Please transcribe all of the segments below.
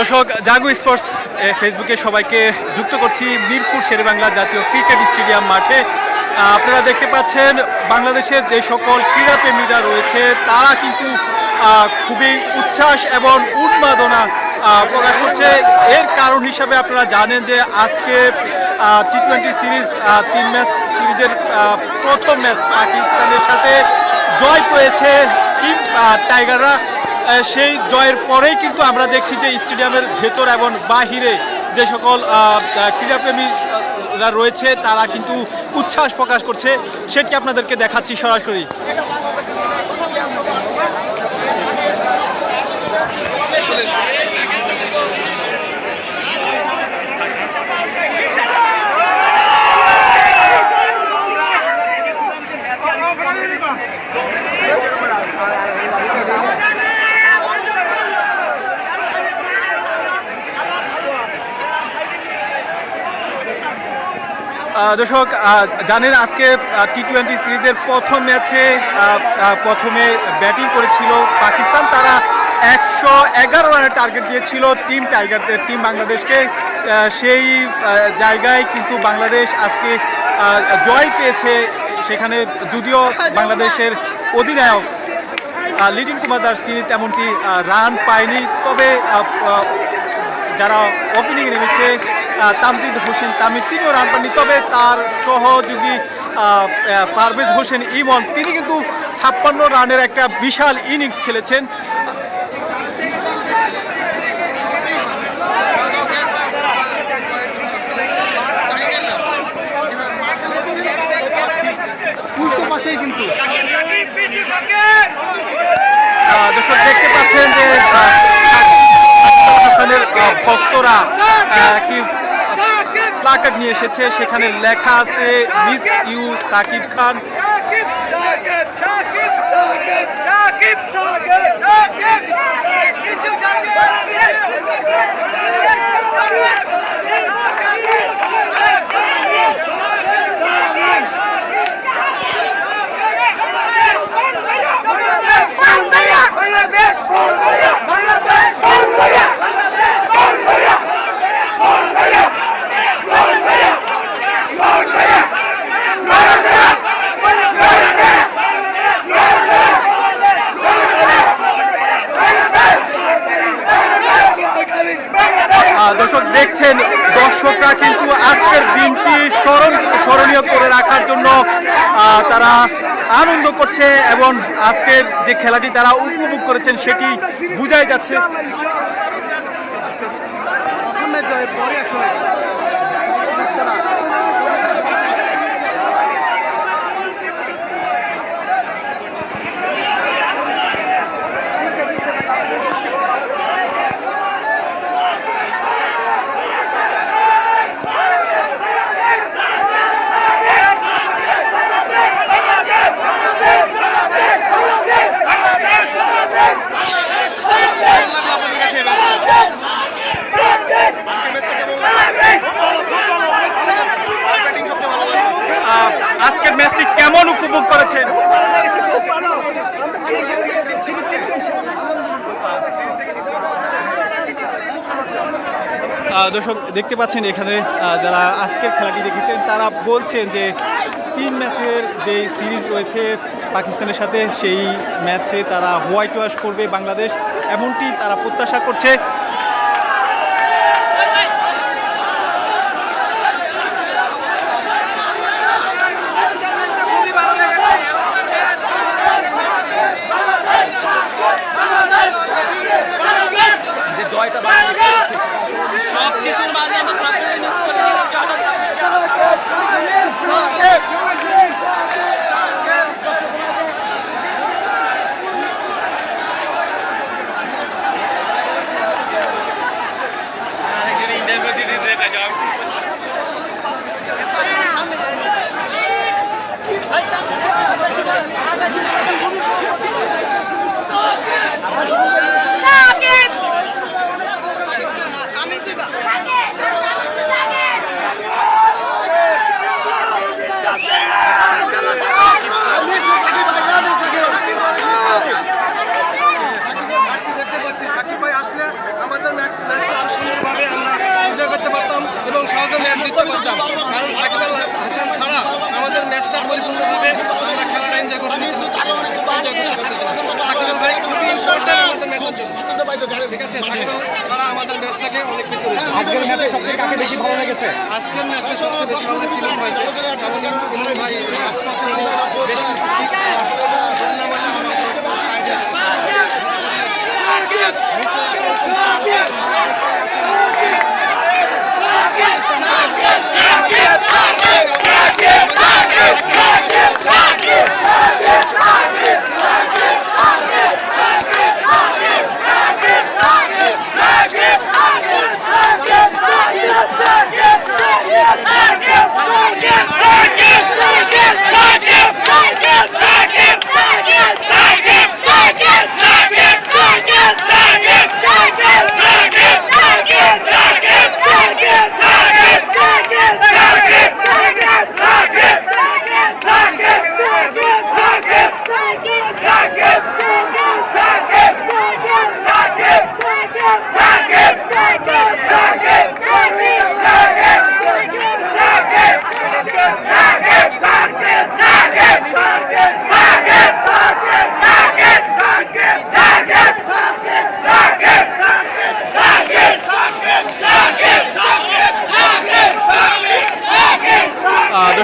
দর্শক জাগু স্পোর্টস ফেসবুকে সবাইকে যুক্ত করছি মিরপুর শেরেবাংলা জাতীয় ক্রিকেট স্টেডিয়াম মাঠে। আপনারা দেখতে পাচ্ছেন, বাংলাদেশের যে সকল ক্রীড়াপ্রেমীরা রয়েছে, তারা কিন্তু খুবই উচ্ছ্বাস এবং উন্মাদনা প্রকাশ করছে। এর কারণ হিসাবে আপনারা জানেন যে আজকে টি টোয়েন্টি সিরিজ তিন ম্যাচ সিরিজের প্রথম ম্যাচ পাকিস্তানের সাথে জয় পেয়েছে টিম টাইগাররা। সেই জয়ের পরেই কিন্তু আমরা দেখছি যে স্টেডিয়ামের ভেতর এবং বাহিরে যে সকল ক্রীড়াপ্রেমীরা রয়েছে তারা কিন্তু উচ্ছ্বাস প্রকাশ করছে। সেটি আপনাদেরকে দেখাচ্ছি সরাসরি। আহ, দর্শক জানেন আজকে টি টোয়েন্টি সিরিজের প্রথম ম্যাচে প্রথমে ব্যাটিং করেছিল পাকিস্তান। তারা একশো এগারো রানের টার্গেট দিয়েছিল টিম টাইগারদের টিম বাংলাদেশকে। সেই জায়গায় কিন্তু বাংলাদেশ আজকে জয় পেয়েছে। সেখানে যদিও বাংলাদেশের অধিনায়ক লিটিন কুমার দাস, তিনি তেমনটি রান পায়নি। তবে যারা ওপেনিংয়ে নেমেছে তামজিদ হোসেন তামিদ তিনিও রান পাননি তবে তার সহযোগী পারভেজ হোসেন ইমন তিনি কিন্তু ছাপ্পান্ন রানের একটা বিশাল ইনিংস খেলেছেন। কিন্তু। দর্শক দেখতে পাচ্ছেন যে হাসানের ভক্তরা একটি প্লাকার্ড নিয়ে এসেছে সেখানে লেখা আছে মিস ইউ সাকিব খান। আহ, দর্শক দেখছেন দর্শকরা কিন্তু আজকের দিনটি স্মরণ স্মরণীয় করে রাখার জন্য তারা আনন্দ করছে এবং আজকের যে খেলাটি তারা উপভোগ করেছেন সেটি বোঝাই যাচ্ছে। পরে আসলে দৃশ্যটা আহ, আজকের ম্যাচটি কেমন উপভোগ করেছেন আহ, দর্শক, দেখতে পাচ্ছেন এখানে যারা আজকের খেলাটি দেখেছেন, তারা বলছেন যে তিন ম্যাচের যে সিরিজ রয়েছে পাকিস্তানের সাথে, সেই ম্যাচে তারা হোয়াইট ওয়াশ করবে বাংলাদেশ। এমনটি তারা প্রত্যাশা করছে সব কিছুর মাঝে আমরা সাফল্য নিশ্চিত করি। পরিপূর্ণভাবে আমরা খেলাটা এনজয় করতে enjoy করতে পারতেছিলাম। সাকিবুল ভাই খুবই important আমাদের ম্যাচের জন্য। ঠিক আছে সাকিবুল আমাদের ম্যাচটাকে অনেক কিছু আজকের ম্যাচে সবচেয়ে কাকে বেশি ভালো লেগেছে? আজকের ম্যাচটা সবচেয়ে বেশি ভালো ভাইকে কারণ ইমন ইমন ভাই বেশ কিছু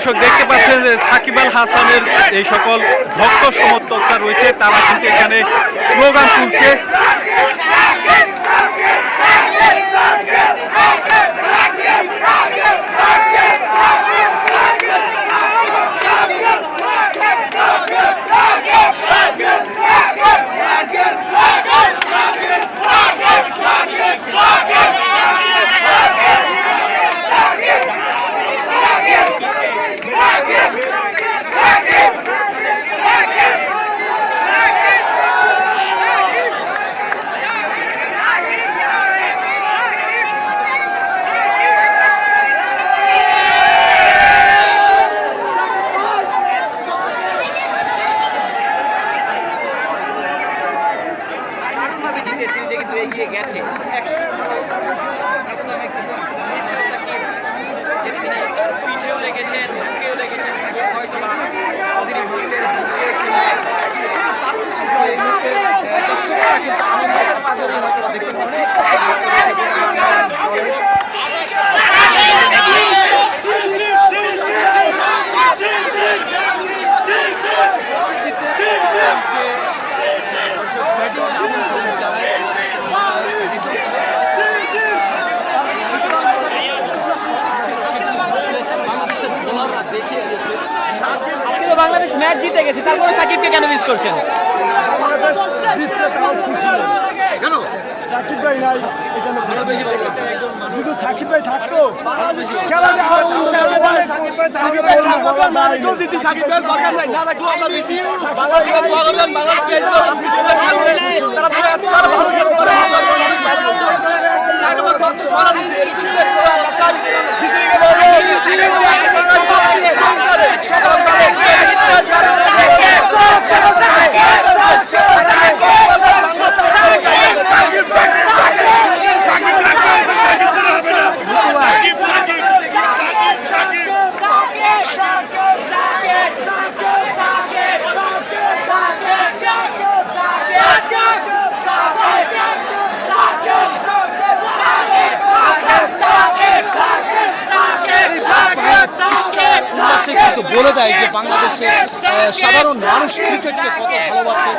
দর্শক দেখতে পাচ্ছেন যে সাকিব আল হাসানের এই সকল ভক্ত সমর্থকরা রয়েছে, তারা কিন্তু এখানে স্লোগান তুলছে। বাংলাদেশ ম্যাচ জিতে গেছে তারপরে সাকিবকে কেন মিস করছেন সাকিব ভাই নাই শুধু সাকিব ভাই থাকতো খেলা সাকিব ভাই থাকতো নাই চলতেছি সাকিব ভাই দরকার নাই না থাকলেও আমরা বেশি বাংলাদেশের বাংলাদেশ খেলতো আজকে সবাই খেলবে তারা পুরো এত ভালো খেলতে পারে একবার কত সারা দিছে উল্লাসে সাধারণ মানুষ ক্রিকেটকে কত ভালোবাসে।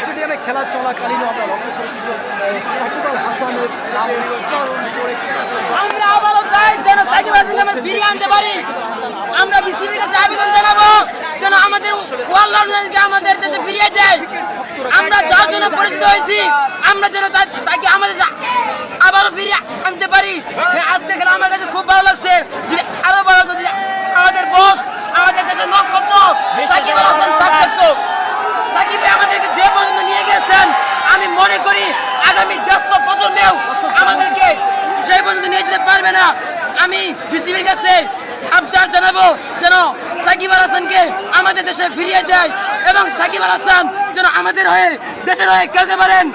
স্টেডিয়ামে খেলা চলাকালীনও আমরা লক্ষ্য যে সাকিব আল আমরা চাই যেন আনতে পারি। আমরা বিসিবির কাছে আবেদন জানাব যেন আমাদের আমাদের দেশে ফিরিয়ে দেয়। আমরা যার জন্য পরিচিত হয়েছি আমরা যেন তাকে আমাদের আবারও ফিরিয়ে আনতে পারি। হ্যাঁ, আজকে খেলা আমার কাছে খুব ভালো লাগছে যদি আরও ভালো যদি আমাদের বস আমাদের দেশের নক্ষত্র সাকিব আল হাসান থাকতো সাকিব আমাদেরকে যে পর্যন্ত নিয়ে গেছেন আমি মনে করি আগামী দশ প্রজন্মেও আমাদেরকে সেই পর্যন্ত নিয়ে যেতে পারবে না। আমি বিসিবির কাছে আবদার জানাব যেন সাকিব আল হাসানকে আমাদের দেশে ফিরিয়ে দেয় এবং সাকিব আল হাসান যেন আমাদের হয়ে, দেশের হয়ে খেলতে পারেন।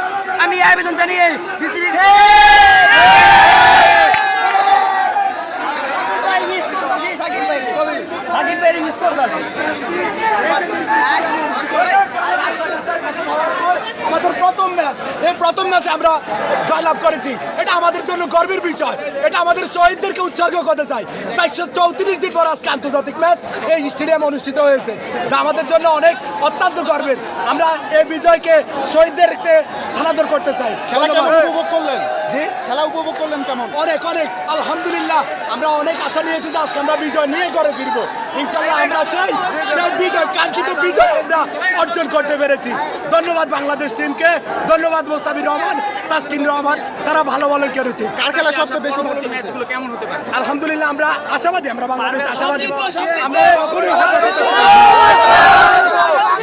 আমি আবেদন জানিয়ে আমাদের প্রথম ম্যাচ। এই প্রথম ম্যাচে আমরা জয়লাভ করেছি। এটা আমাদের জন্য গর্বের বিষয়। এটা আমাদের শহীদদেরকে উৎসর্গ করতে চাই। চারশো চৌত্রিশ দিন পর আজকে আন্তর্জাতিক ম্যাচ এই স্টেডিয়ামে অনুষ্ঠিত হয়েছে। যা আমাদের জন্য অনেক অত্যন্ত গর্বের। আমরা এই বিজয়কে শহীদদেরকে স্থানান্তর করতে চাই। খেলা উপভোগ করলেন? জি? খেলা উপভোগ করলেন কেমন? অনেক অনেক। আলহামদুলিল্লাহ। আমরা অনেক আশা নিয়েছি যে আজকে আমরা বিজয় নিয়ে করে ফিরবো ইনশাল্লাহ আমরা সেই সেই বিজয় কাঙ্ক্ষিত বিজয় আমরা অর্জন করতে পেরেছি। ধন্যবাদ বাংলাদেশ টিমকে ধন্যবাদ মোস্তাবির রহমান তাসকিন রহমান তারা ভালো ভালো করেছে কার খেলা সবচেয়ে বেশি ম্যাচগুলো কেমন হতে পারে? আলহামদুলিল্লাহ আমরা আশাবাদী আমরা বাংলাদেশ আশাবাদী। আমরা কখনোই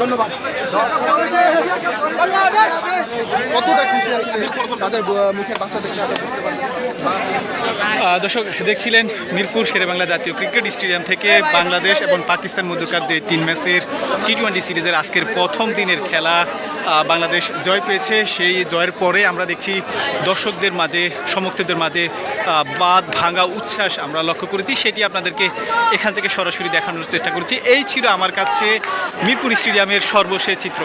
ধন্যবাদ। কতটা খুশি তাদের দেখে দর্শক, দেখছিলেন মিরপুর শেরেবাংলা জাতীয় ক্রিকেট স্টেডিয়াম থেকে বাংলাদেশ এবং পাকিস্তান মধ্যকার যে তিন ম্যাচের টি টোয়েন্টি সিরিজের আজকের প্রথম দিনের খেলা। বাংলাদেশ জয় পেয়েছে, সেই জয়ের পরে আমরা দেখছি দর্শকদের মাঝে, সমর্থকদের মাঝে বাদ ভাঙা উচ্ছ্বাস আমরা লক্ষ্য করেছি। সেটি আপনাদেরকে এখান থেকে সরাসরি দেখানোর চেষ্টা করেছি। এই ছিল আমার কাছে মিরপুর স্টেডিয়ামের সর্বশেষ চিত্র।